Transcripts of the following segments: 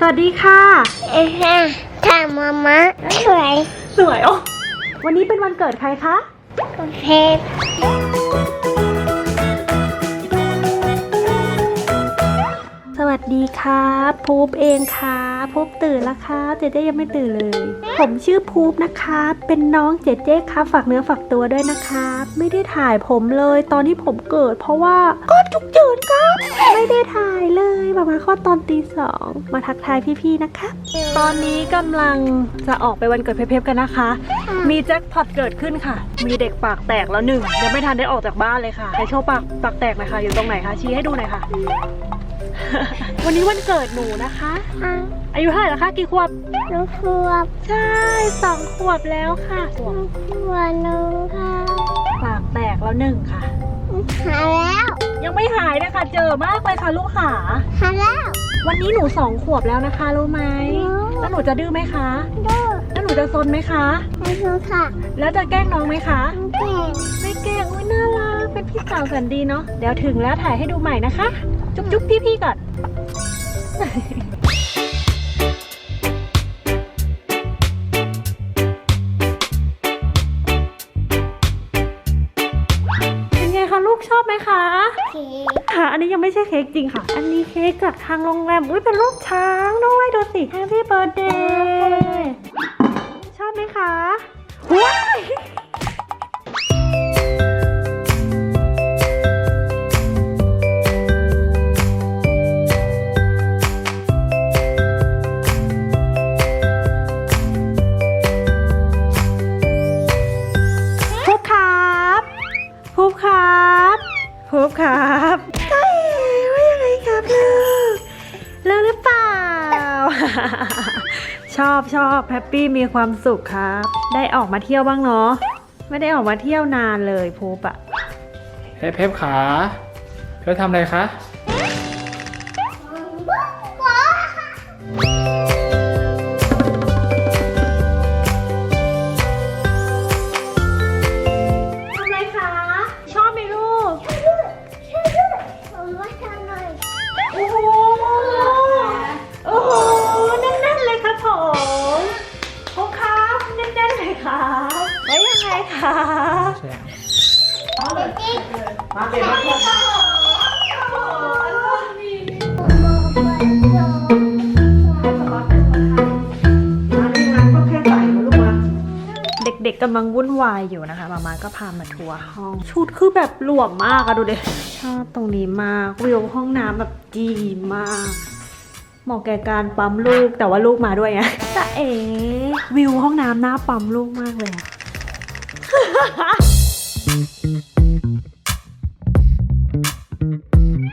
สวัสดีค่ะ เอ้ฮะถามมามาสวยสวยอ๋อวันนี้เป็นวันเกิดใครคะกับเพ วัสดีครับพูบเองครับพูบตื่นแล้วครับเจเจยังไม่ตื่นเลย ผมชื่อพูบนะครับ เป็นน้องเจเจครับฝากเนื้อฝากตัวด้วยนะครับ ไม่ได้ถ่ายผมเลยตอนที่ผมเกิด เพราะว่าก็จุกเจินครับไม่ได้ถ่ายเลยมามาณข้อตอนตีสองมาทักทายพี่ๆนะคะตอนนี้กำลังจะออกไปวันเกิดเพปๆกันนะคะ มีแจ็คพอตเกิดขึ้นค่ะ มีเด็กปากแตกแล้วหนึ่งยังไม่ทันได้ออกจากบ้านเลยค่ะใครโชว์ปากปากแตกหน่อยค่ะอยู่ตรงไหนคะชี้ให้ดูหน่อยค่ะ วันนี้วันเกิดหนูนะคะอะอายุเท่าไหร่แล้วคะกี่ขวบลูกครัวใช่สองขวบแล้วค่ะลูกครัวนึงค่ะปากแตกแล้วหนึ่งค่ะ หาแล้วยังไม่หายนะคะเจอมากเลยค่ะลูกขาหาแล้ว วันนี้หนูสองขวบแล้วนะคะรู้ไหมอ๋อแล้วหนูจะดื้อไหมคะ ดูแล้วหนูจะซนไหมคะให้ดูค่ะแล้วจะแกล้งน้องไหมคะ น้องเก่งไม่แกล้งอุ้ยน่ารักเป็นพี่สาวแสนดีเนาะเดี๋ยวถึงแล้วถ่ายให้ดูใหม่นะคะ จุ๊บจุ๊บพี่ๆก่อน เป็นไงคะลูกชอบไหมคะ เค้กค่ะ อันนี้ยังไม่ใช่เค้กจริงค่ะ อันนี้เค้กจากทางโรงแรม อุ้ยเป็นรูปช้างด้วยดูสิ Happy Birthday ชอบไหมคะว้าย อบบแฮปปี้มีความสุขครับ ได้ออกมาเที่ยวบ้างเนาะไม่ได้ออกมาเที่ยวนานเลยพูบอะเพบเพชรขาเพชรทำอะไรคะ มาเป็นมาเป็นเด็กๆกำลังวุ่นวายอยู่นะคะ มามาก็พามาทัวร์ห้อง ชุดคือแบบหลวมมากอะดูเด็ชอบตรงนี้มากวิวห้องน้ำแบบดีมากเหมาะแก่การปั๊มลูกแต่ว่าลูกมาด้วยไงจะเอ๋วิวห้องน้ำหน้าปั๊มลูกมากเลยอะ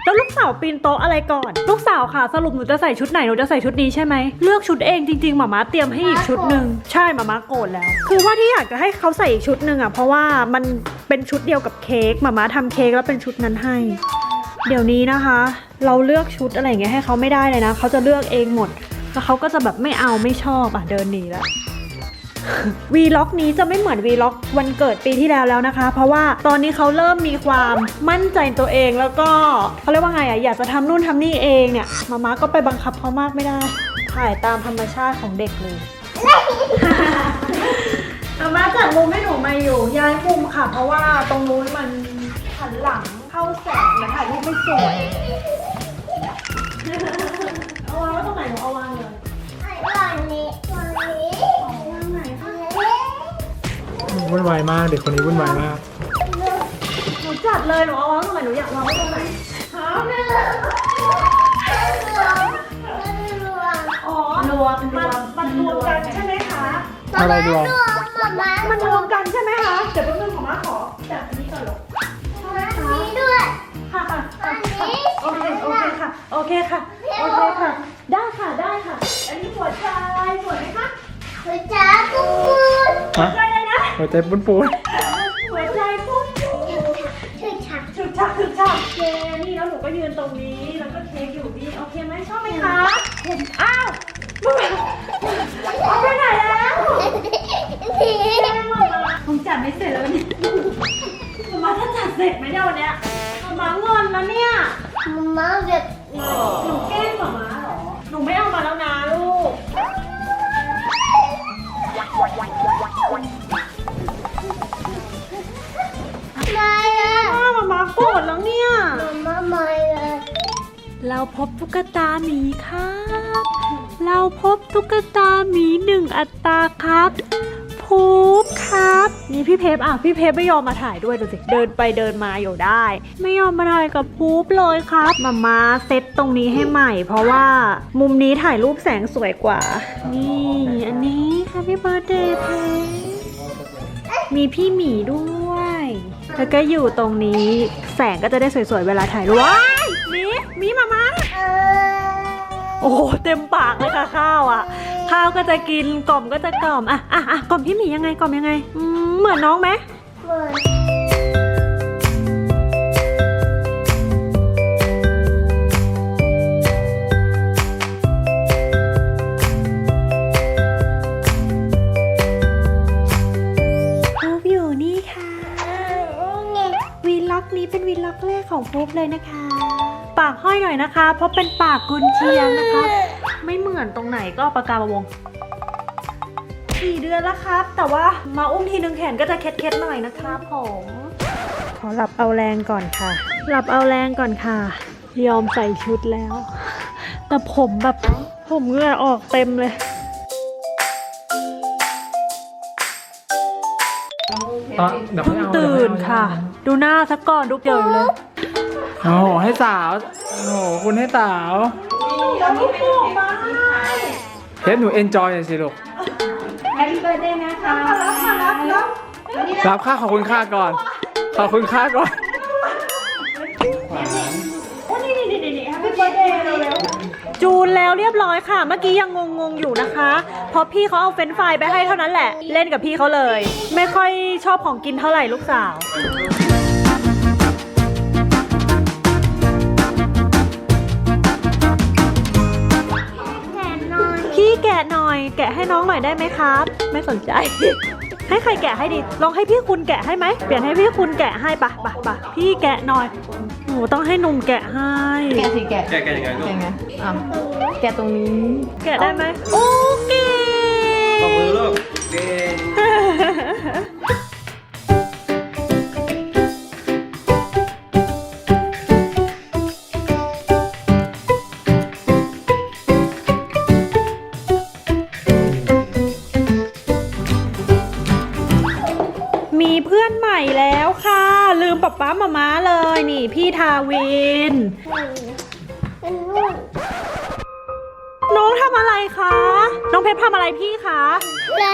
แล้วลูกสาวปีนโต๊ะอะไรก่อน ลูกสาวค่ะ สรุปหนูจะใส่ชุดไหน หนูจะใส่ชุดนี้ใช่ไหม เลือกชุดเองจริงๆหมาม้าเตรียมให้อีกชุดหนึ่งใช่หมาม้าโกรธแล้ว คือว่าที่อยากจะให้เขาใส่อีกชุดหนึ่งอะ เพราะว่ามันเป็นชุดเดียวกับเค้กหมาม้าทำเค้กแล้วเป็นชุดนั้นให้ เดี๋ยวนี้นะคะ เราเลือกชุดอะไรอย่างเงี้ยให้เขาไม่ได้เลยนะ เขาจะเลือกเองหมด แล้วเขาก็จะแบบไม่เอาไม่ชอบอะเดินหนีแล้ว วีล็อกนี้จะไม่เหมือนวีล็อกวันเกิดปีที่แล้วแล้วนะคะ เพราะว่าตอนนี้เขาเริ่มมีความมั่นใจตัวเองแล้วก็เขาเรียกว่าไงอะอยากจะทำนู่นทำนี่เองเนี่ยมาม่าก็ไปบังคับเขามากไม่ได้ ถ่ายตามธรรมชาติของเด็กเลยมาม่าจัดมุมให้หนูมาอยู่ย้ายมุมค่ะ เพราะว่าตรงนู้นมันหันหลังเข้าแสงแล้วถ่ายรูปไม่สวยเอาวางไว้ตรงไหนหนูเอาวางเลยวันนี้วันนี้ วุ่นวายมาก เด็กคนนี้วุ่นวายมาก หนูจัดเลยหนูเอาวางตรงไหนหนูอยากวางไว้ตรงไหนฮะอ๋อรวมมันมันรวมกันใช่ไหมคะอะไรรวมมามามันรวมกันใช่ไหมคะเดี๋ยวแป๊บนึงของม้าขอจับอันนี้ก่อนหรอนี้ด้วยค่ะค่ะอันนี้โอเคโอเคค่ะโอเคค่ะโอเคค่ะ ได้ค่ะได้ค่ะ อันนี้หัวใจสวไหมคะหัวใจปูนฮะหัวใจเลยนะ หัวใจปุ้นปูนหัวใจปุ๊บชื่อฉักถึกชักถึกชักโอเคนี่แล้วหนูก็ยืนตรงนี้แล้วก็เค้กอยู่นี่โอเคไหมชอบไหมคะอ้าวมึงเอาไปไหนแล้วผมจัดไม่เสร็จแล้วเนี่ยมาม่าถ้าจัดเสร็จไหมเนี่ยวันเนี้ยมาม่างอนแล้วเนี่ยมามาเด็กหนูแกล้งมาม่าเหรอหนูไม่เอา เราพบตุ๊กตาหมีครับ เราพบตุ๊กตาหมีหนึ่งอัตราครับพูบครับ นี่พี่เพฟอะพี่เพฟไม่ยอมมาถ่ายด้วยดูสิเดินไปเดินมาอยู่ได้ ไม่ยอมมาถ่ายกับพูบเลยครับ มามาเซตตรงนี้ให้ใหม่ เพราะว่ามุมนี้ถ่ายรูปแสงสวยกว่า นี่ อันนี้ค่ะพี่เบิร์เดย์เพมีพี่หมีด้วย แล้วก็อยู่ตรงนี้แสงก็จะได้สวยๆเวลาถ่ายรูป มีหมีมามาเออโอ้โหเต็มปากเลยค่ะข้าวอะ ข้าวก็จะกินกล่อมก็จะกล่อมอะอะอะกล่อมพี่หมียังไงกล่อมยังไงอืมเหมือนน้องไหมเหมือนพูบอยู่นี่ค่ะเออไงวีล็อกนี้เป็นวีล็อกแรกของพูบเลยนะคะ ปากห้อยหน่อยนะคะ เพราะเป็นปากกุนเชียงนะคะ ไม่เหมือนตรงไหนก็เอาปากกามาวงสี่เดือนแล้วครับ แต่ว่ามาอุ้มทีนึงแขนก็จะเคล็ดๆหน่อยนะครับผมขอหลับเอาแรงก่อนค่ะ หลับเอาแรงก่อนค่ะ ยอมใส่ชุดแล้ว แต่ผมแบบผมเหงื่อออกเต็มเลยตอนเดี๋ยวเพิ่งให้เอาตื่นค่ะ ดูหน้าสักก่อนดูเกี่ยวอยู่เลย โอ้โหให้สาว โอ้โหคุณให้สาวแล้วพี่ปูมาเฮ้ยหนูเอนจอยหน่อยสิลูกแฮปปี้เบิร์ดเดย์นะคะรับค่ะรับรับรับค่าขอบคุณค่าก่อน ขอบคุณค่าก่อนโอ้นี่นี่นี่นี่แฮปปี้เบิร์ดเดย์เร็วๆจูนแล้วเรียบร้อยค่ะ เมื่อกี้ยังงงๆอยู่นะคะ เพราะพี่เขาเอาเฟรนช์ฟรายไปให้เท่านั้นแหละ เล่นกับพี่เขาเลย ไม่ค่อยชอบของกินเท่าไหร่ลูกสาว แกะหน่อย แกะให้น้องหน่อยได้ไหมครับ ไม่สนใจ ให้ใครแกะให้ดี ลองให้พี่คุณแกะให้ไหมเปลี่ยนให้พี่คุณแกะให้ปะปะปะพี่แกะหน่อยหนูต้องให้หนุ่มแกะให้ แกะสิแกะแกะแกะยังไงลูก แกะไงอะแกะตรงนี้ แกะได้ไหมโอเค ตบมือลูกเย้ มีเพื่อนใหม่แล้วค่ะ ลืมป๊าป๊ามาม้าเลยนี่ พี่ทาวิน เป็นนู่นน้องทำอะไรคะ น้องเพชรทำอะไรพี่คะ ไร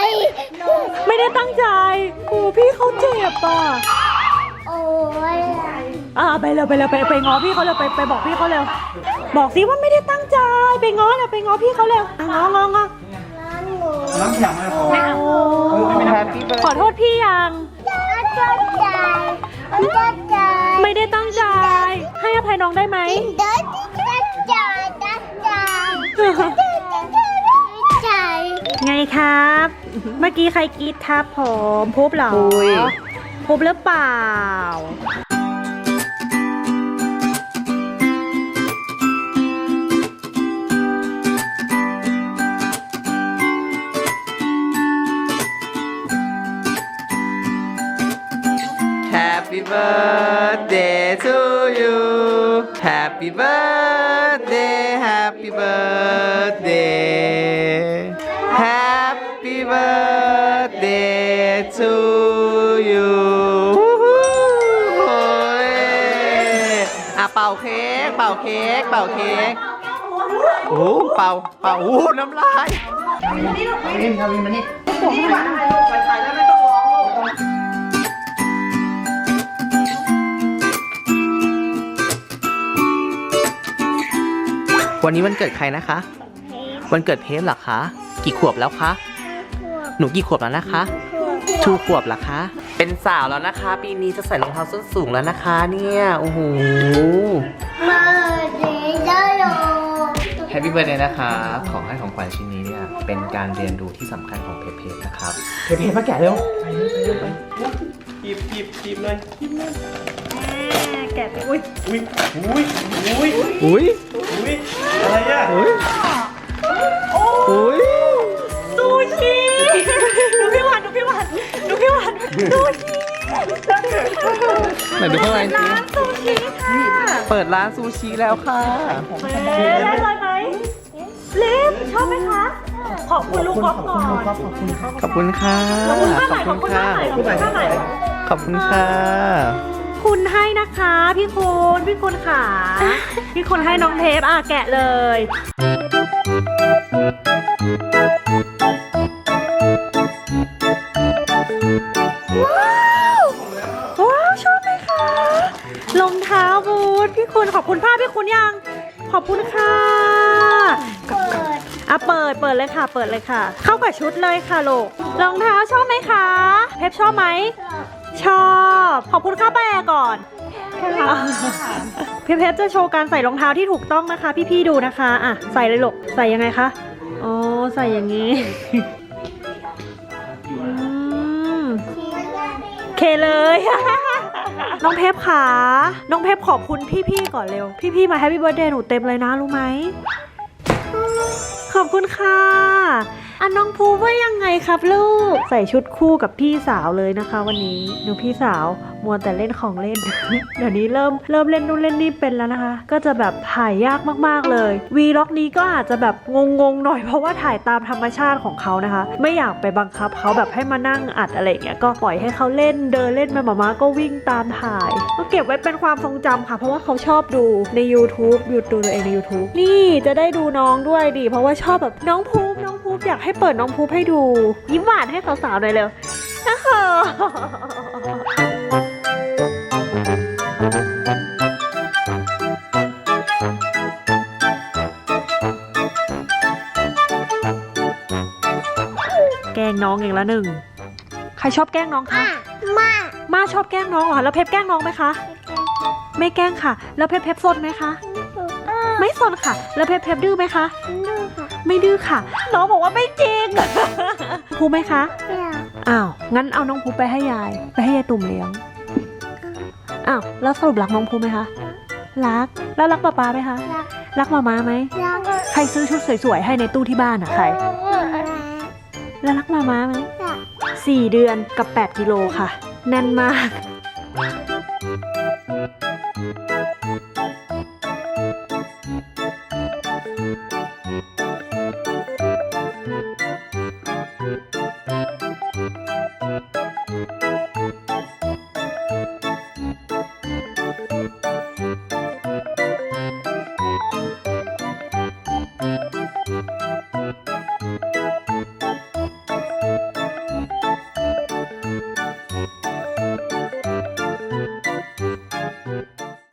ไม่ได้ตั้งใจโอ้พี่เขาเจ็บอะโอ้ยอ่าไปเร็วไปเร็วไปไปง้อพี่เขาเร็วไปไปบอกพี่เขาเร็ว บอกสิว่าไม่ได้ตั้งใจ ไปง้อเร็วไปง้อพี่เขาเร็วอะง้ององอร้านหมูน้ำแข็งมาขอโอ้แฮปปี้เบิร์ด ขอโทษพี่ยัง มันก็ใจมันก็ใจไม่ได้ตั้งใจ ให้อภัยน้องได้ไหมเดินตั้งใจตั้งใจใจไงครับ เมื่อกี้ใครกรีดครับผมพุบเหรอปุยพุบหรือเปล่า Happy birthday Happy birthday Happy birthday to you โอ้ยอะเป่าเค้กเป่าเค้กเป่าเค้กโอ้โหเป่าเป่าโอ้โหน้ำลาย วันนี้วันเกิดใครนะคะ วันเกิดเพฟเหรอคะ กี่ขวบแล้วคะ หนูกี่ขวบแล้วนะคะ ชูขวบเหรอคะ เป็นสาวแล้วนะคะ ปีนี้จะใส่รองเท้าส้นสูงแล้วนะคะ เนี่ย โอ้โหมาเด็กได้หรอแฮปปี้เบิร์ดเดย์นะคะ ขอให้ของขวัญชิ้นนี้เนี่ย เป็นการเรียนรู้ที่สำคัญของเพจเพจนะครับ เพเพมาแกะเร็วหยิบหยิบหยิบเลยแม่ แกะไปอุ้ยอุ้ยอุ้ยอุ้ยอุ้ยอุ้ยอะไรอะอุ้ยอุ้ยซูชิดูพี่หวานดูพี่หวานดูพี่หวานซูชิไหนดูข้างในสิ ร้านซูชิค่ะเปิดร้านซูชิแล้วค่ะ เอ๊ะได้เลยไหมลิฟชอบไหมคะ ขอบคุณลูกกอล์ฟก่อนขอบคุณค่ะ ขอบคุณค่าไหนขอบคุณค่าไหนขอบคุณค่าไหน ขอบคุณค่ะ คุณให้นะคะ พี่คุณพี่คุณขา พี่คุณให้น้องเทปอะแกะเลยว้าวว้าวชอบไหมคะรองเท้าบูทพี่คุณขอบคุณผ้าพี่คุณยัง ขอบคุณค่ะเปิดอะเปิดเปิดเลยค่ะ เปิดเลยค่ะ เข้ากับชุดเลยค่ะลูกรองเท้าชอบไหมคะ เพปชอบไหม ชอบ ขอบคุณค่าแปลก่อนพี่เพชรจะโชว์การใส่รองเท้าที่ถูกต้องนะคะ พี่ๆดูนะคะอะใส่เลยลูกใส่ยังไงคะอ๋อใส่อย่างนี้อืมเคเลยน้องเพปขาน้องเพปขอบคุณพี่ๆก่อนเร็ว พี่ๆมาแฮปปี้เบิร์ดเดย์หนูเต็มเลยนะรู้ไหม ขอบคุณค่ะ อันน้องภูว่ายังไงครับลูก ใส่ชุดคู่กับพี่สาวเลยนะคะ วันนี้หนูพี่สาวมัวแต่เล่นของเล่น เดี๋ยวนี้เริ่มเริ่มเล่นนู่นเล่นนี่เป็นแล้วนะคะ ก็จะแบบถ่ายยากมากๆเลย วีล็อกนี้ก็อาจจะแบบงงๆหน่อยเพราะว่าถ่ายตามธรรมชาติของเขานะคะ ไม่อยากไปบังคับเขาแบบให้มานั่งอัดอะไรเงี้ยก็ปล่อยให้เขาเล่นเดินเล่นไปหมามาก็วิ่งตามถ่ายก็เก็บไว้เป็นความทรงจำค่ะ เพราะว่าเขาชอบดูใน YouTube ดูตัวเองใน YouTube นี่จะได้ดูน้องด้วยดิเพราะว่าชอบแบบน้องภู องภูมิอยากให้เปิดน้องภูมิให้ดู ยิ้มหวานให้สาวๆหน่อยเร็วนะคะแกล้งน้องเองละหนึ่ง ใครชอบแกล้งน้องคะอะมามาชอบแกล้งน้องเหรอแล้วเพปแกล้งน้องไหมคะ ไม่แกล้งค่ะ แล้วเพปเพปซนไหมคะ ไม่ซนค่ะ แล้วเพปเพปดื้อไหมคะ ดูค่ะ ไม่ดื้อค่ะ น้องบอกว่าไม่จริงภูไหมคะอยากอ้าว งั้นเอาน้องภูไปให้ยาย ไปให้ยายตุ่มเลี้ยง อ้าว แล้วสรุปรักน้องภูไหมคะ รัก แล้วรักป๊าป๊าไหมคะอยากรักมาม่าไหมอยากใครซื้อชุดสวยๆให้ในตู้ที่บ้านอะใคร แล้วรักมาม่าไหมอยากสี่เดือนกับ 8 กิโลค่ะ แน่นมาก